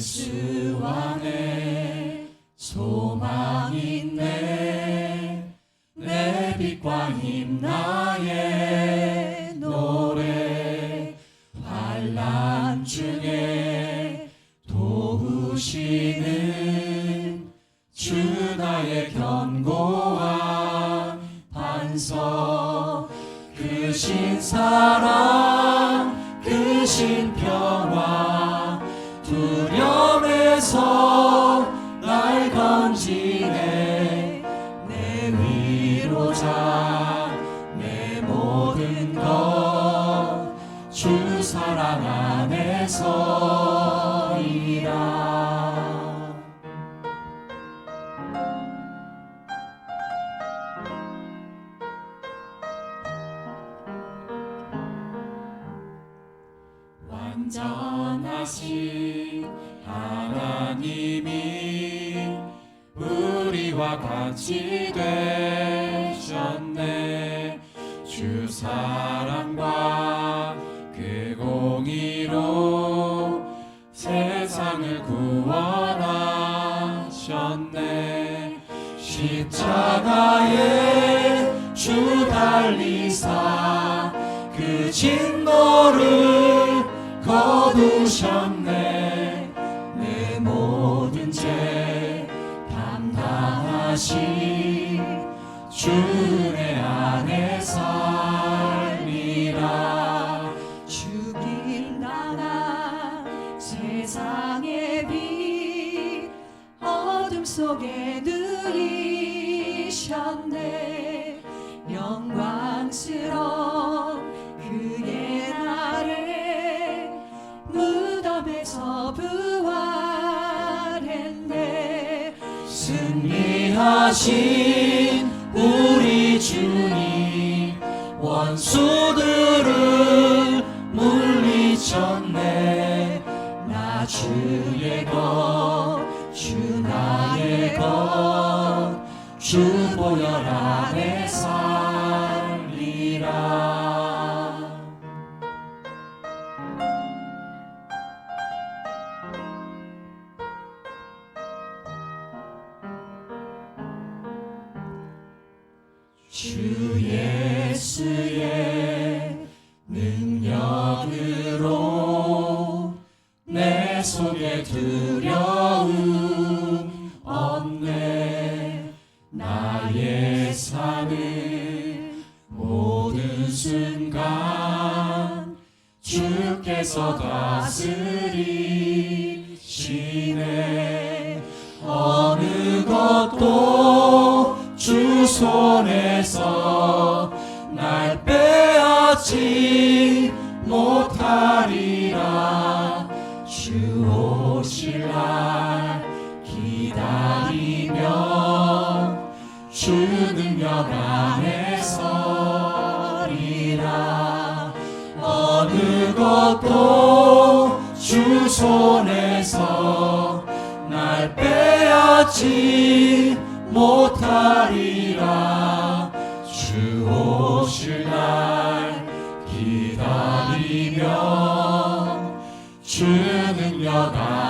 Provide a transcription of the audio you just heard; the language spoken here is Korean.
예수 안에 소망 있네. 내 빛과 힘 나의 노래 환란 중에 도우시는 주 나의 견고한 반석 그신 사랑 그신 평화 두려움에서 날 건지네. 내 위로자 내 모든 것 주 사랑 안에서 이라 완전하신 하나님이 우리와 같이 되셨네. 주 사랑과 그 공의로 세상을 구원하셨네. 십자가에 주 달리사 그 진노를 거두셨네. 내 모든 죄 담당하신 주의 안에 살리라. 주길 나가 세상의 빛 어둠 속에 누이셨네 부활했네. 승리하신 우리 주님 원수들을 물리쳤네. 나 주의 것주 나의 것주 보혈 안에 살 주 예수의 능력으로 내 속에 두려움 없네. 나의 사는 모든 순간 주께서 다스리시네. 어느 것도 주 손에서 날 빼앗지 못하리라. 주 오실 날 기다리며 주 능력 안에 서리라. 어느 것도 주 손에서 날 빼앗지 못하리라. 주 오실 날 기다리며 주 능력 안